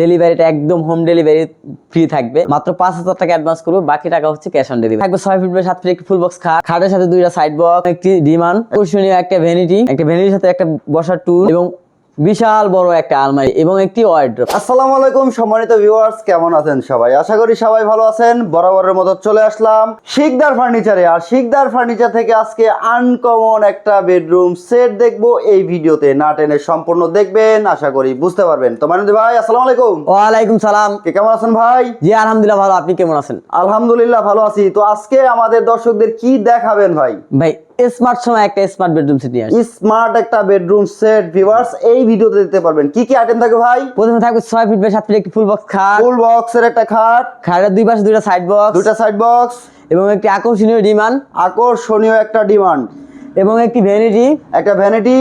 ডেলিভারিটা একদম home delivery free থাকবে। মাত্র পাঁচ হাজার টাকা অ্যাডভান্স করবে, বাকি টাকা হচ্ছে ক্যাশ অন ডেলিভারি থাকবে ছয় ফিট বাই সাত ফিট একটি ফুল বক্স খাট। খাটের সাথে দুইটা সাইড বক্স একটি ডিমান। আকর্ষণীয় একটা ভ্যানিটি একটা ভ্যানিটির সাথে একটা বসার টুল এবং বিশাল বড় একটা আলমারি এবং একটি ওয়ার্ড্রোপ আসসালামু আলাইকুম সম্মানিত ভিউয়ার্স কেমন আছেন সবাই? আশা করি সবাই ভালো আছেন। বরাবরের মতো চলে আসলাম শিকদার ফার্নিচারে আর শিকদার ফার্নিচার থেকে আজকে আনকমন একটা বেডরুম সেট দেখব এই ভিডিওতে। না টেনে সম্পূর্ণ দেখবেন আশা করি বুঝতে পারবেন। তো মানন্দি ভাই আসসালামু আলাইকুম। ওয়ালাইকুম সালাম। কে কেমন আছেন ভাই? জি আলহামদুলিল্লাহ ভালো। আপনি কেমন আছেন? আলহামদুলিল্লাহ ভালো আছি। তো আজকে আমাদের দর্শকদের কি দেখাবেন ভাই? ভাই স্মার্ট সময় একটা স্মার্ট বেডরুম সেট নিয়ে স্মার্ট একটা বেডরুম সেট ভিউয়ার্স এই ভিডিওতে দিতে পারবেন। কি কি আইটেম থাকে ভাই? প্রথমে থাকবে ছয় ফিট বাই সাত ফিট একটি ফুল বক্স খাট। ফুল বক্সের একটা খাট। খাটের দুই পাশে দুইটা সাইড বক্স দুইটা সাইড বক্স এবং একটি আকর্ষণীয় ডিমান্ড আকর্ষণীয় একটা ডিমান্ড এবং একটি ভ্যানিটি একটা ভ্যানিটি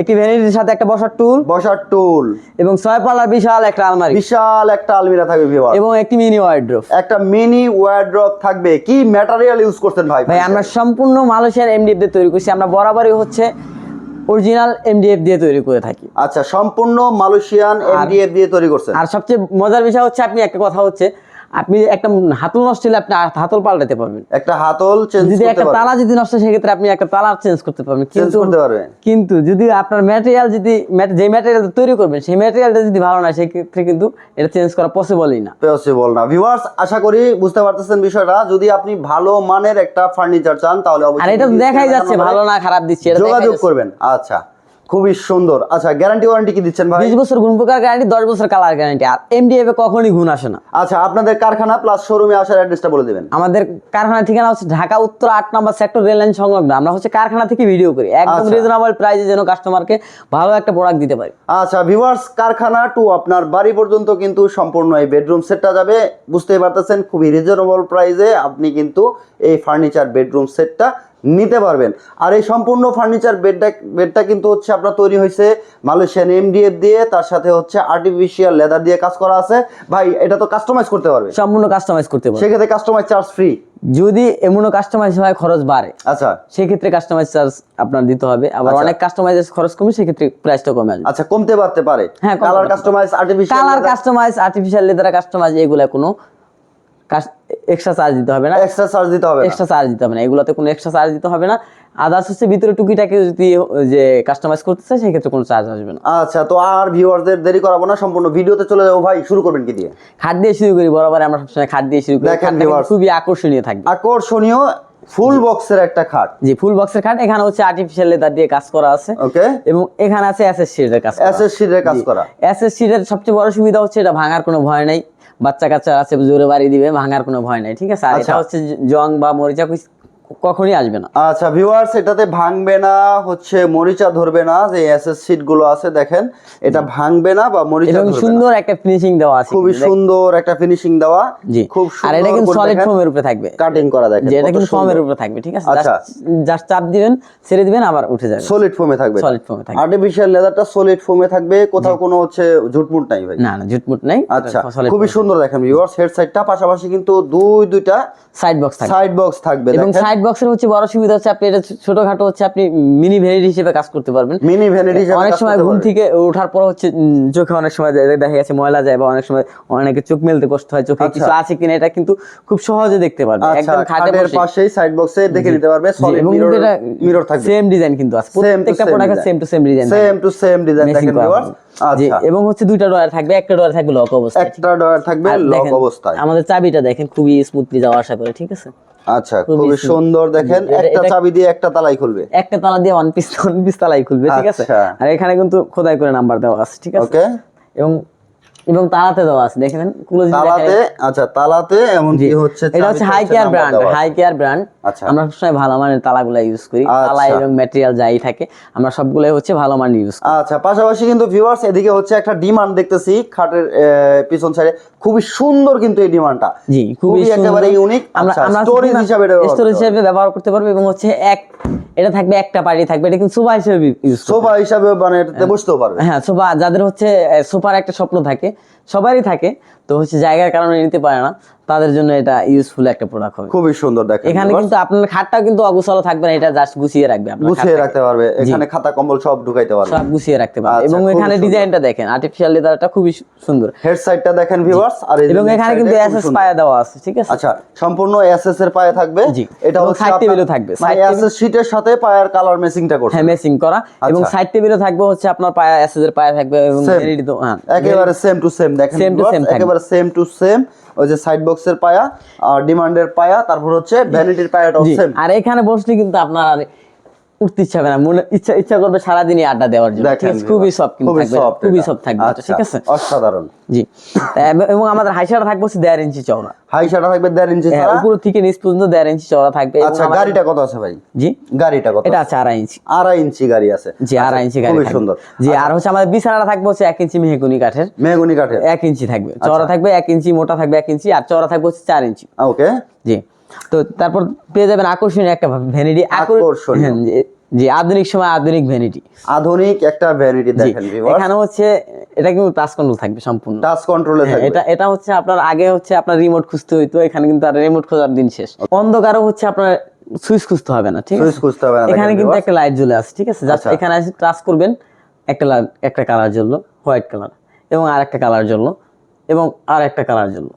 একটি ভ্যানিটির সাথে একটা বসার টুল বসার টুল। এবং ছয় পাল্লার বিশাল একটা আলমারি। বিশাল একটা আলমিরা থাকবে ভিউয়ার এবং একটি মিনি ওয়ার্ড্রোপ একটা মিনি ওয়ার্ড্রপ থাকবে। কি ম্যাটেরিয়াল ইউজ করতেন ভাই? ভাই আমরা সম্পূর্ণ মালয়েশিয়ার এমডিএফ দিয়ে তৈরি করছি। আমরা বরাবরই হচ্ছে অরিজিনাল এমডিএফ দিয়ে তৈরি করে থাকি। আচ্ছা সম্পূর্ণ মালয়েশিয়ান এমডিএফ দিয়ে তৈরি করছেন। আর সবচেয়ে মজার বিষয় হচ্ছে আপনি একটা কথা হচ্ছে আপনি একটা হাতল নষ্ট হলে আপনি হাতল পাল্টাতে পারবেন। একটা হাতল চেঞ্জ যদি একটা তালা যদি নষ্ট সেক্ষেত্রে আপনি একটা তালা চেঞ্জ করতে পারবেন। কিন্তু কিন্তু যদি আপনার ম্যাটেরিয়াল যদি যে ম্যাটেরিয়াল তৈরি করবেন সেই ম্যাটেরিয়ালটা যদি ভালো না সেক্ষেত্রে কিন্তু এটা চেঞ্জ করা পসিবলই না। পসিবল না। ভিউয়ার্স আশা করি বুঝতে পারতেছেন বিষয়টা। যদি আপনি ভালো মানের একটা ফার্নিচার চান তাহলে অবশ্যই আর এটা দেখাই যাচ্ছে ভালো না খারাপ দিচ্ছে এটা যোগাযোগ করবেন। আচ্ছা। খুবই সুন্দর। আচ্ছা গ্যারান্টি ওয়ারেন্টি কি দিচ্ছেন ভাই? বিশ বছর গুণ প্রকার গ্যারান্টি দশ বছর কালার গ্যারান্টি আর এমডিএফ এ কখনোই গুণ আসে না। আচ্ছা আপনাদের কারখানা প্লাস শোরুমে আসার অ্যাড্রেসটা বলে দিবেন। আমাদের কারখানা ঠিকানা হচ্ছে ঢাকা উত্তর আট নম্বর সেক্টর রেল লাইন সংলগ্ন। আমরা হচ্ছে কারখানা থেকে ভিডিও করি। একদম আচ্ছা। রিজনেবল প্রাইসে যেন কাস্টমারকে ভালো একটা প্রোডাক্ট দিতে পারি। আচ্ছা ভিউয়ার্স কারখানা টু আপনার বাড়ি পর্যন্ত কিন্তু সম্পূর্ণ এই বেডরুম সেটটা যাবে। বুঝতেই পারতেছেন খুবই রিজনেবল প্রাইসে আপনি কিন্তু এই ফার্নিচার বেডরুম সেটটা নিতে পারবেন। আর এই সম্পূর্ণ ফার্নিচার বেডটা বেডটা কিন্তু হচ্ছে আপনার তৈরি হয়েছে মালয়েশিয়ান এমডিএফ দিয়ে তার সাথে হচ্ছে আর্টিফিশিয়াল লেদার দিয়ে কাজ করা আছে। ভাই এটা তো কাস্টমাইজ করতে পারবে। সম্পূর্ণ কাস্টমাইজ করতে পারি সেক্ষেত্রে কাস্টমাইজ চার্জ ফ্রি যদি এমনও কাস্টমাইজ হয় খরচ বাড়ে। আচ্ছা। সেক্ষেত্রে কাস্টমাইজ চার্জ আপনার দিতে হবে। আবার আচ্ছা। অনেক কাস্টমাইজ খরচ কমে সেক্ষেত্রে প্রাইসটা কমে আসবে। আচ্ছা কমতে পারতে পারে। হ্যাঁ, colour customise artificial colour customise artificial leather customise এগুলা কোনো এক্সট্রা চার্জ দিতে হবে না। এক্সট্রা চার্জ দিতে হবে এক্সট্রা চার্জ দিতে হবে না। এগুলোতে কোনো এক্সট্রা চার্জ দিতে হবে না। আদার্স হচ্ছে ভিতরে টুকিটাকে যদি যে কাস্টমাইজ করতে চায় সেক্ষেত্রে কোনো চার্জ আসবে না। আচ্ছা তো আর ভিউয়ারদের দেরি করাবো না। সম্পূর্ণ ভিডিওতে চলে যাব। ভাই শুরু করবেন কি দিয়ে? খাট দিয়ে শুরু করি বরাবর আমরা সবসময় খাট দিয়ে শুরু করি। খুবই আকর্ষণীয় থাকবে। আকর্ষণীয় ফুল বক্সের একটা খাট। যে ফুল বক্সের খাট। এখানে হচ্ছে আর্টিফিশিয়াল লেদার দিয়ে কাজ করা আছে। ওকে। এবং এখানে আছে এসএস শিটের কাজ এসএস শিটের কাজ করা। এসএস শিটের সবচেয়ে বড় সুবিধা হচ্ছে এটা ভাঙার কোনো ভয় নাই। বাচ্চা কাচ্চা আছে জোরে বাড়ি দিবে ভাঙার কোনো ভয় নাই ঠিক আছে আর এটা আচ্ছা। হচ্ছে জং বা মরিচা কখনই আসবে না। আচ্ছা ভিউয়ার্স এটাতে ভাঙবে না হচ্ছে মরিচা ধরবে না যে এসএস শিটগুলো আছে দেখেন এটা ভাঙবে না বা মরিচা ধরবে না। সুন্দর একটা ফিনিশিং দেওয়া আছে দেখ- সুন্দর একটা ফিনিশিং দেওয়া জি। খুব আর এটা কিন্তু সলিড ফোমের উপরে থাকবে। কাটিং করা দেখেন যে এটা কিন্তু ফোমের উপরে থাকবে ঠিক আছে? আচ্ছা। জাস্ট চাপ দিবেন ছেড়ে দিবেন আবার উঠে যাবে। সলিড ফোমে থাকবে। সলিড ফোমে থাকবে। আর্টিফিশিয়াল লেদারটা সলিড ফোমে থাকবে কোথাও কোনো হচ্ছে ঝুটমুট নাই ভাই। না না জুটমুট নাই। আচ্ছা খুবই সুন্দর দেখেন ভিউয়ার্স হেড সাইডটা পাশাপাশি কিন্তু দুই দুইটা সাইড বক্স থাকবে। সাইড বক্স থাকবে এবং দেখেন। সাইড বক্সের হচ্ছে বড় সুবিধা হচ্ছে আপনি এটা ছোটখাটো হচ্ছে আপনি মিনি ভ্যানিটি হিসেবে কাজ করতে পারবেন। মিনি ভ্যানিটি হিসেবে অনেক সময় ঘুম থেকে ওঠার পর হচ্ছে চোখে অনেক সময় দেখা গেছে ময়লা যায় বা অনেক সময় অনেকে চোখ মেলতে কষ্ট হয় চোখে কিছু আছে কিনা এটা কিন্তু খুব সহজে দেখতে পারবে। আচ্ছা একদম খাটের পাশেই সাইড বক্সে দেখে নিতে পারবে সলিড মিরর মিরর থাকবে। সেম ডিজাইন কিন্তু আছে। প্রত্যেকটা প্রোডাক্টের same to same design same to same design দেখেন ভিউয়ার্স আচ্ছা। এবং হচ্ছে দুইটা ডয়ার থাকবে একটা ডয়ার থাকবে লক অবস্থায়। একটা ডয়ার থাকবে লক অবস্থায়। আমাদের চাবিটা দেখেন খুবই স্মুথলি যাওয়া আসা করে ঠিক আছে? আচ্ছা খুবই সুন্দর। দেখেন। একটা চাবি দিয়ে একটা তালাই খুলবে। একটা তালা দিয়ে ওয়ান পিস ওয়ান পিস তালাই খুলবে ঠিক আছে? আচ্ছা। আর এখানে কিন্তু খোদাই করে নাম্বার দেওয়া আছে ঠিক আছে? ওকে এবং এবং তালাতে দেওয়া আছে দেখেন তালাতে আচ্ছা তালাতে এমন কি হচ্ছে এটা হচ্ছে high care brand high care brand আচ্ছা। আমরা সবসময় ভালো মানের তালাগুলা ইউজ করি। তালা আচ্ছা। এবং ম্যাটেরিয়াল যাই থাকে আমরা সবগুলাই হচ্ছে ভালো মানের ইউজ করি। আচ্ছা পাশাপাশি কিন্তু ভিউয়ার্স এদিকে হচ্ছে একটা ডিমান্ড দেখতেছি খাটের পিছন সাইডে খুবই সুন্দর কিন্তু এই ডিমান্ডটা জি খুবই একেবারে ইউনিক আমরা আমরা স্টোরেজ হিসাবে ব্যবহার স্টোরেজ হিসেবে ব্যবহার করতে পারব এবং হচ্ছে এক এটা থাকবে একটা পার্টি থাকবে এটা কিন্তু সোফা হিসেবে ইউজ সোফা হিসাবে মানে এটাতে বসতেও পারবে। হ্যাঁ সোফা যাদের হচ্ছে সোফার একটা স্বপ্ন থাকে সবারই থাকে। তো হচ্ছে জায়গার কারণে নিতে পারে না। তাদের জন্য এটা ইউজফুল একটা প্রোডাক্ট হবে। খুবই সুন্দর দেখেন। এখানে কিন্তু আপনার খাটটাও কিন্তু অগুছালো থাকবে না এটা জাস্ট গুছিয়ে রাখবে আপনার গুছিয়ে রাখতে পারবে এখানে খাতা কম্বল সব ঢুকাইতে পারবে। সব গুছিয়ে রাখতে পারবে। আচ্ছা, এবং এখানে ডিজাইনটা দেখেন আর্টিফিশিয়াল লেদারটা খুবই সুন্দর। হেড সাইডটা দেখেন ভিউয়ার্স আর এবং এখানে কিন্তু এসএস পায়া দেওয়া আছে ঠিক আছে? আচ্ছা সম্পূর্ণ এসএস এর পায়ে থাকবে। এটা এবং হচ্ছে আপনার- table-ও থাকবে। Side এসএস শীটের সাথে পায়ের কালার ম্যাচিংটা করছে। হ্যাঁ মেসিং করা। এবং আচ্ছা। সাইড টেবিলও থাকবে হচ্ছে আপনার পায়া এসএস এর পায়া থাকবে এবং Same। তো হ্যাঁ একেবারে সেম টু সেম দেখেন viewers, same থাকবে। একেবারে সেম টু সেম ওই যে সাইড বক্সের পায়া আর ডিমান্ডের পায়া তারপর হচ্ছে ভ্যানিটির পায়াটাও জি, সেম আর এখানে বসলে কিন্তু আপনার আর উঠতে ইচ্ছা হবে না। মনে ইচ্ছা ইচ্ছা করবে সারাদিনই আড্ডা দেওয়ার জন্য। খুবই কিন্তু খুবই এটা। থাকবে। আচ্ছা, ঠিক আছে? অসাধারণ। জি। এবং আমাদের হাইসাটা থাকবে হচ্ছে দেড় ইঞ্চি চওড়া। থাকবে দেড় ইঞ্চি ছাড়া? উপর থেকে নিচ পর্যন্ত দেড় ইঞ্চি চওড়া থাকবে আচ্ছা গাড়িটা কত আছে ভাই? জি? গাড়িটা কত এটা আছে? আড়াই ইঞ্চি আড়াই ইঞ্চি গাড়ি আছে। জি আড়াই ইঞ্চি গাড়ি খুবই সুন্দর। জি আর হচ্ছে আমাদের বিছানাটা থাকবে হচ্ছে এক ইঞ্চি মেহগুনি কাঠের। মেহগুনি কাঠের। এক ইঞ্চি থাকবে। চওড়া থাকবে এক ইঞ্চি মোটা থাকবে এক ইঞ্চি আর চওড়া থাকবে হচ্ছে চার ইঞ্চি ওকে। জি। তো তারপর পেয়ে যাবেন আকর্ষণীয় একটা ভ্যানিটি আকর্ষণীয়। জি আধুনিক সময় আধুনিক ভ্যানিটি আধুনিক একটা ভ্যানিটি দেখেন এখানে হচ্ছে এটা কিন্তু টাচ কন্ট্রোল থাকবে সম্পূর্ণ। টাচ কন্ট্রোলে হ্যাঁ, থাকবে। এটা এটা হচ্ছে আপনার আগে হচ্ছে আপনার রিমোট খুঁজতে হইতো এখানে কিন্তু আর রিমোট খোঁজার দিন শেষ। অন্ধকারও হচ্ছে আপনার সুইচ খুঁজতে হবে না ঠিক সুইচ আছে খুঁজতে হবে না এখানে কিন্তু একটা লাইট জ্বলে আছে ঠিক আছে? জাস্ট আচ্ছা। এখানে এসে টাচ করবেন একটা একটা কালার জ্বললো হোয়াইট কালার এবং আর একটা কালার জ্বললো এবং আর একটা কালার জ্বললো।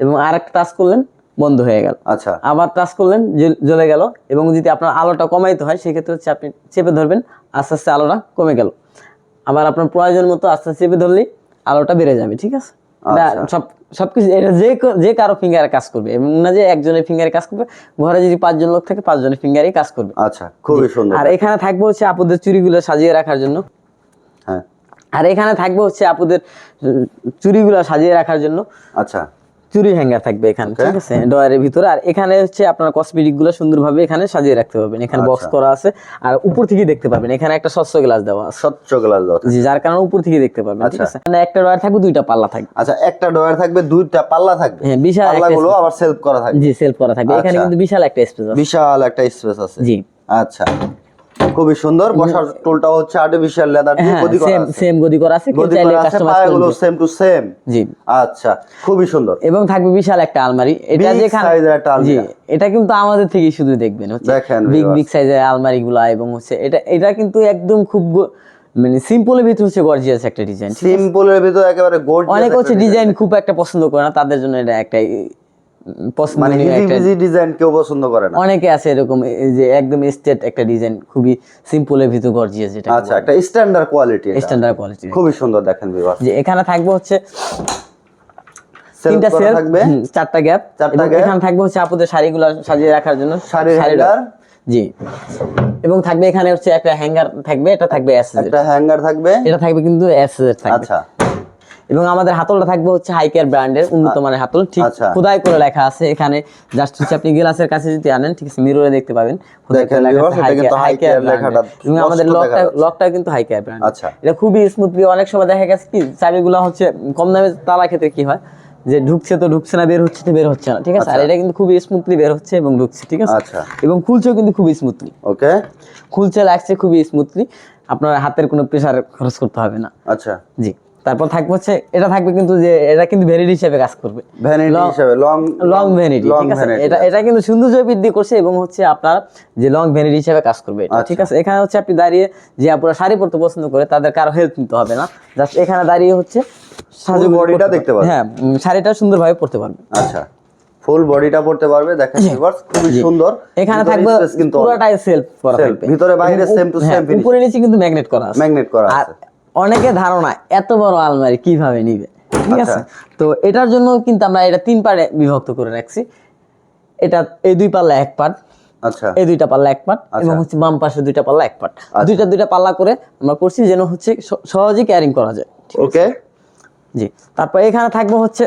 এবং আর একটা টাচ করলেন বন্ধ হয়ে গেল। আচ্ছা। আবার টাচ করলেন জ্বলে গেল এবং যদি আপনার আলোটা কমাইতে হয় সেক্ষেত্রে হচ্ছে আপনি চেপে ধরবেন আস্তে আস্তে আলোটা কমে গেল। আবার আপনার প্রয়োজন মতো আস্তে আস্তে চেপে ধরলেই আলোটা বেড়ে যাবে ঠিক আছে? আচ্ছা। সব সবকিছু এটা যে যে কারও ফিঙ্গারে কাজ করবে এবং না যে একজনের ফিঙ্গারে কাজ করবে ঘরে যদি পাঁচজন লোক থাকে পাঁচজনের ফিঙ্গারেই কাজ করবে। আচ্ছা খুবই সুন্দর। আর এখানে থাকবে হচ্ছে আপুদের চুরিগুলো সাজিয়ে রাখার জন্য। হ্যাঁ। আর এখানে থাকবে হচ্ছে আপুদের চুরিগুলো সাজিয়ে রাখার জন্য। আচ্ছা। চুরি হ্যাঙ্গার থাকবে এখানে ঠিক আছে? ডয়ারের ভিতরে। আর এখানে হচ্ছে আপনার কসমেটিকগুলো সুন্দরভাবে এখানে সাজিয়ে রাখতে পারবেন। এখানে বক্স আচ্ছা। করা আছে। আর উপর থেকে দেখতে পাবেন এখানে একটা স্বচ্ছ গ্লাস দেওয়া আছে। স্বচ্ছ গ্লাস দেওয়া জি যার কারণে উপর থেকে দেখতে পারবেন ঠিক আচ্ছা। আছে? মানে একটা ডয়ার থাকবে দুইটা পাল্লা থাকবে। আচ্ছা একটা ডয়ার থাকবে দুইটা পাল্লা থাকবে। হ্যাঁ বিশাল একটা পাল্লাগুলো আবার সেলফ করা থাকবে। জি সেলফ করা থাকবে। এখানে আচ্ছা। কিন্তু বিশাল একটা স্পেস আছে। বিশাল একটা স্পেস আছে। জি। আচ্ছা। খুবই সুন্দর। বসার টুলটা হচ্ছে আর্টিফিশিয়াল লেদার দিয়ে হ্যাঁ গদি করা সেম আছে। সেম গদি করা আছে কেউ চাইলে কাস্টমাইজ করবে সেম টু সেম জি। আচ্ছা খুবই সুন্দর। এবং থাকবে বিশাল একটা আলমারি। এটা যেখানে এর একটা আলমিরা। এটা কিন্তু আমাদের থেকে শুধু দেখবেন হচ্ছে বিগ বিগ সাইজের আলমারি গুলা এবং হচ্ছে এটা এটা কিন্তু একদম খুব মানে সিম্পলের ভিতরে হচ্ছে গর্জিয়াস একটা ডিজাইন সিম্পলের ভিতরে একেবারে গর্জিয়াস অনেক হচ্ছে ডিজাইন খুব একটা পছন্দ করে না তাদের জন্য এটা একটা মানে ইজি ডিজাইন কেউ পছন্দ করে না। অনেকে আছে এরকম যে একদম স্টেট একটা ডিজাইন খুবই সিম্পলের ভিতর গর্জিয়াস যেটা আচ্ছা একটা স্ট্যান্ডার্ড কোয়ালিটি স্ট্যান্ডার্ড কোয়ালিটি খুবই সুন্দর দেখেন বিভাগ যে এখানে থাকবে হচ্ছে তিনটা সেল থাকবে? চারটা গ্যাপ চারটা gap। এখানে থাকবে হচ্ছে আপুদের শাড়িগুলো সাজিয়ে রাখার জন্য। শাড়ির hanger। জি। এবং থাকবে এখানে হচ্ছে একটা হ্যাঙ্গার থাকবে এটা থাকবে অ্যাসেস একটা হ্যাঙ্গার থাকবে। এটা থাকবে কিন্তু অ্যাসেস থাকবে। আচ্ছা। এবং আমাদের হাতলটা থাকবে হচ্ছে হাইকেয়ার ব্র্যান্ডের উন্নত মানের হাতল। ঠিক আচ্ছা। খোদাই করে লেখা আছে এখানে। জাস্ট হচ্ছে আপনি গ্লাসের কাছে যদি আনেন ঠিক আছে মিররে দেখতে পাবেন। খোদাই করে লেখা আছে হাইকেয়ার লেখাটা এবং আমাদের লকটা লকটা কিন্তু হাইকেয়ার ব্র্যান্ড আচ্ছা। এটা খুবই স্মুথলি অনেক সময় দেখা গেছে কি চাবিগুলো হচ্ছে কম দামে তালা ক্ষেত্রে কি হয়? যে ঢুকছে তো ঢুকছে না বের হচ্ছে তো বের হচ্ছে না ঠিক আছে? আর আচ্ছা। এটা কিন্তু খুবই স্মুথলি বের হচ্ছে এবং ঢুকছে ঠিক আছে? আচ্ছা। এবং খুলছেও কিন্তু খুবই স্মুথলি ওকে। খুলছে লাগছে খুবই স্মুথলি আপনার হাতের কোনো প্রেসার খরচ করতে হবে না। আচ্ছা। জি। তারপর থাকবে হচ্ছে এটা থাকবে কিন্তু যে এটা কিন্তু ভ্যানিটি হিসেবে কাজ করবে। ভ্যানিটি হিসেবে লং লং ভ্যানিটি ঠিক আছে? এটা এটা কিন্তু সৌন্দর্য বৃদ্ধি করছে এবং হচ্ছে আপনার যে লং ভ্যানিটি হিসেবে কাজ করবে এটা ঠিক আছে? এখানে হচ্ছে আপনি দাঁড়িয়ে যে আপনারা শাড়ি পরতে পছন্দ করে তাদের কারও হেল্প নিতে হবে না। জাস্ট এখানে দাঁড়িয়ে হচ্ছে bodyটা করতে দেখতে পারবে। পারবে। হ্যাঁ শাড়িটা সুন্দরভাবে পরতে পারবে। আচ্ছা। ফুল বডিটা পড়তে পারবে দেখেন ভিউয়ার্স খুবই সুন্দর। এখানে থাকবে পুরোটাই সেলফ করা থাকবে। ভিতরে বাইরে to হ্যাঁ, same finish। উপরে নিচে কিন্তু ম্যাগনেট করা আছে। ম্যাগনেট করা আছে। অনেকে ধারণা এত বড় আলমারি কীভাবে নিবে? ঠিক আচ্ছা। আছে? তো এটার জন্য কিন্তু আমরা এটা তিন পার্টে বিভক্ত করে রাখছি। এটা এই দুই পাল্লা এক পার্ট আচ্ছা। এই দুইটা পাল্লা এক পার্ট এবং হচ্ছে বাম পাশে দুইটা পাল্লা এক পার্ট দুইটা দুইটা পাল্লা করে আমরা করছি যেন হচ্ছে স- সহজেই ক্যারিং করা যায়। ওকে। জি। তারপর এখানে থাকবে হচ্ছে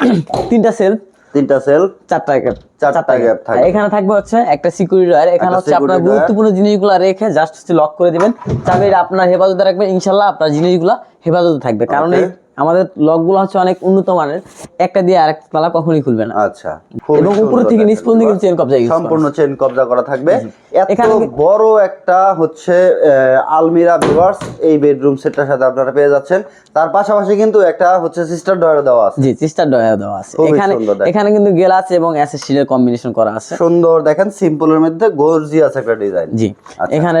তিনটা সেল। তিনটা সেল। চারটা চারটা গ্যাপ থাকবে এখানে থাকবে হচ্ছে একটা সিকিউরিটি ডয়ার এখানে হচ্ছে আপনার গুরুত্বপূর্ণ জিনিসগুলো রেখে জাস্ট হচ্ছে লক করে দিবেন। চাবিটা আপনার হেফাজতে রাখবেন ইনশাল্লাহ আপনার জিনিসগুলো হেফাজতে থাকবে। কারণ এই আমাদের লকগুলো হচ্ছে অনেক উন্নত মানের। একটা দিয়ে আরেক তালা কখনোই খুলবে না। আচ্ছা এবং উপর থেকে নিচ পর্যন্ত কিন্তু চেন কবজা সম্পূর্ণ চেন কবজা করা থাকবে। এত বড় একটা হচ্ছে আলমিরা ভিউয়ার্স এই বেডরুম সেটটার সাথে আপনারা পেয়ে যাচ্ছেন। তার পাশাপাশি কিন্তু একটা হচ্ছে সিস্টার ডয়ার দেওয়া আছে। জি চিস্টার ডয়ার দেওয়া আছে। এখানে এখানে কিন্তু গেলাস এবং অ্যাসেসিডের কম্বিনেশন করা আছে। সুন্দর দেখেন সিম্পলের মধ্যে গর্জিয়াস একটা ডিজাইন জি আচ্ছা। এখানে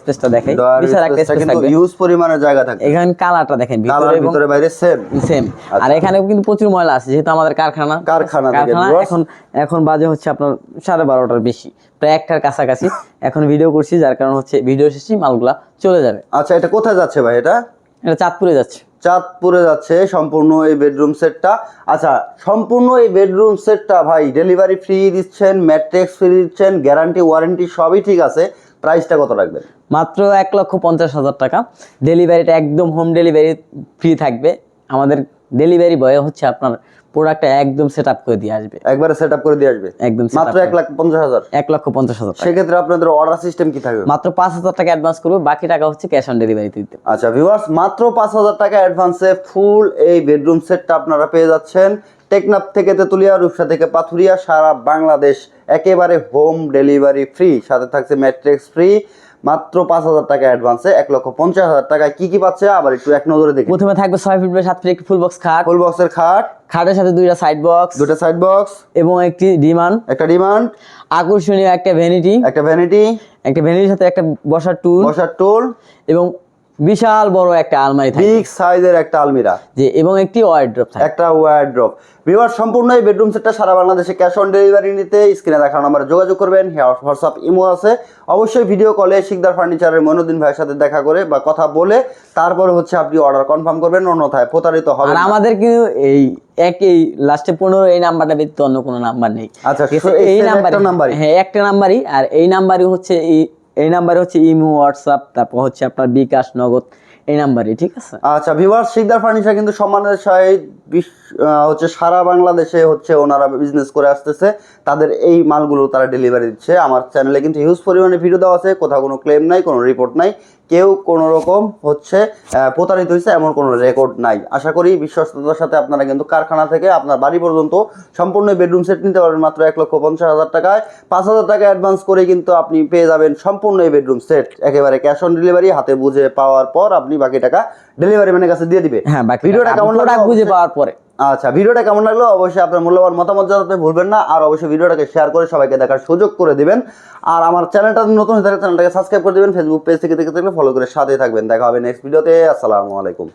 স্পেসটা দেখেন বিশাল একটা স্পেস থাকবে। ইউজ পরিমাণের জায়গা থাকবে। এখানে কালারটা দেখেন ভিতরে ভিতরে বাইরে সেম সেম আর এখানে কিন্তু প্রচুর ময়লা আছে যেহেতু আমাদের কারখানা। কারখানা। এখন এখন বাজে হচ্ছে আপনার সাড়ে বারোটার বেশি। প্রায় একটার কাছাকাছি। এখন ভিডিও করছি যার কারণ হচ্ছে ভিডিও শেষে মালগুলা চলে যাবে। আচ্ছা এটা কোথায় যাচ্ছে ভাই এটা? এটা চাঁদপুরে যাচ্ছে। চাঁদপুরে যাচ্ছে সম্পূর্ণ এই বেডরুম সেটটা আচ্ছা সম্পূর্ণ এই বেডরুম সেটটা ভাই ডেলিভারি ফ্রি দিচ্ছেন ম্যাট্রিক্স ফ্রি দিচ্ছেন গ্যারান্টি ওয়ারেন্টি সবই ঠিক আছে। প্রাইসটা কত রাখবে মাত্র এক লক্ষ পঞ্চাশ হাজার টাকা। ডেলিভারিটা একদম হোম ডেলিভারি ফ্রি থাকবে। আমাদের ডেলিভারি বয় হচ্ছে আপনার প্রোডাক্টটা একদম সেট আপ করে দিয়ে আসবে। একবারে সেট আপ করে দিয়ে আসবে? একদম মাত্র এক লাখ পঞ্চাশ হাজার? এক লক্ষ পঞ্চাশ হাজার সেক্ষেত্রে আপনাদের অর্ডার সিস্টেম কি থাকবে? মাত্র পাঁচ হাজার টাকা অ্যাডভান্স করবে বাকি টাকা হচ্ছে ক্যাশ অন ডেলিভারিতে দিতে। আচ্ছা ভিউয়ার্স মাত্র পাঁচ হাজার টাকা অ্যাডভান্সে ফুল এই বেডরুম সেটটা আপনারা পেয়ে যাচ্ছেন। টেকনাফ থেকে তেতুলিয়া রূপসা থেকে পাথুরিয়া সারা বাংলাদেশ একেবারে হোম ডেলিভারি ফ্রি সাথে থাকছে ম্যাট্রিক্স ফ্রি মাত্র পাঁচ হাজার টাকা অ্যাডভান্সে এক লক্ষ পঞ্চাশ হাজার টাকায় কি কি পাচ্ছে? আবার একটু এক নজরে দেখি। প্রথমে থাকবে ছয় ফিট বাই সাত ফিট একটি ফুল বক্স খাট ফুল বক্সের খাট। খাটের সাথে দুইটা সাইড বক্স দুটো সাইড বক্স এবং একটি ডিমান্ড একটা ডিমান্ড আকর্ষণীয় একটা ভ্যানিটি একটা ভ্যানিটি একটা ভ্যানিটির সাথে একটা বসার টুল বসার টুল এবং বিশাল বড় একটা আলমারি থাকবে। বিগ সাইজের একটা আলমিরা। যে এবং একটি ওয়ার্ড্রপ থাকবে। একটা ওয়ার্ড্রপ বিবার সম্পূর্ণ এই বেডরুম সেটটা সারা বাংলাদেশে ক্যাশ অন ডেলিভারি নিতে স্ক্রিনে দেখানো নাম্বারে যোগাযোগ করবেন। হোয়াটসঅ্যাপ ইমো আছে। অবশ্যই ভিডিও কলে শিকদার ফার্নিচারের মইনুদ্দিন ভাইয়ের সাথে দেখা করে বা কথা বলে তারপরে হচ্ছে আপনি অর্ডার কনফার্ম করবেন। অন্যথায় প্রতারিত হবে আর আমাদের কিন্তু এই একই লাস্টে পনেরো এই নাম্বারটা ব্যতীত অন্য কোনো নাম্বার নেই। আচ্ছা এই এই নাম্বার নাম্বারই হ্যাঁ একটা নাম্বারই আর এই নাম্বারই হচ্ছে এই এই নাম্বারে হচ্ছে ইমো, হোয়াটসঅ্যাপ, তারপর হচ্ছে আপনার বিকাশ, নগদ, এই নাম্বারে, ঠিক আছে? আচ্ছা ভিভার সিকদার ফার্নিচার কিন্তু সম্মানের সহিত হচ্ছে সারা বাংলাদেশে হচ্ছে ওনারা বিজনেস করে আসতেছে। তাদের এই মালগুলো তারা ডেলিভারি দিচ্ছে। আমার চ্যানেলে কিন্তু হিউজ পরিমাণে ভিডিও দেওয়া আছে, কোথাও কোনো ক্লেম নাই, কোনো রিপোর্ট নাই। কেউ কোনো রকম হচ্ছে প্রতারিত হয়েছে এমন কোনো রেকর্ড নাই। আশা করি বিশ্বস্ততার সাথে আপনারা কিন্তু কারখানা থেকে আপনার বাড়ি পর্যন্ত সম্পূর্ণ বেডরুম সেট নিতে পারবেন মাত্র এক লক্ষ পঞ্চাশ হাজার টাকায়। পাঁচ হাজার টাকা অ্যাডভান্স করে কিন্তু আপনি পেয়ে যাবেন সম্পূর্ণ এই বেডরুম সেট একেবারে ক্যাশ অন ডেলিভারি হাতে বুঝে পাওয়ার পর আপনি বাকি টাকা ডেলিভারি ম্যানের কাছে দিয়ে দিবে। হ্যাঁ বাকি ভিডিওটা কেমন বুঝে পাওয়ার পরে। আচ্ছা ভিডিওটা কেমন লাগল? অবশ্যই আপনার মূল্যবান মতামত জানাতে ভুলবেন না। আর অবশ্যই ভিডিওটাকে শেয়ার করে সবাইকে দেখার সুযোগ করে দেবেন। আর আমার চ্যানেলটা নতুন হয়ে থাকে চ্যানেলটাকে সাবস্ক্রাইব করে দিবেন। ফেসবুক পেজ থেকে দেখে থাকলে ফলো করে সাথে থাকবেন। দেখা হবে নেক্সট ভিডিওতে আসসালামু আলাইকুম।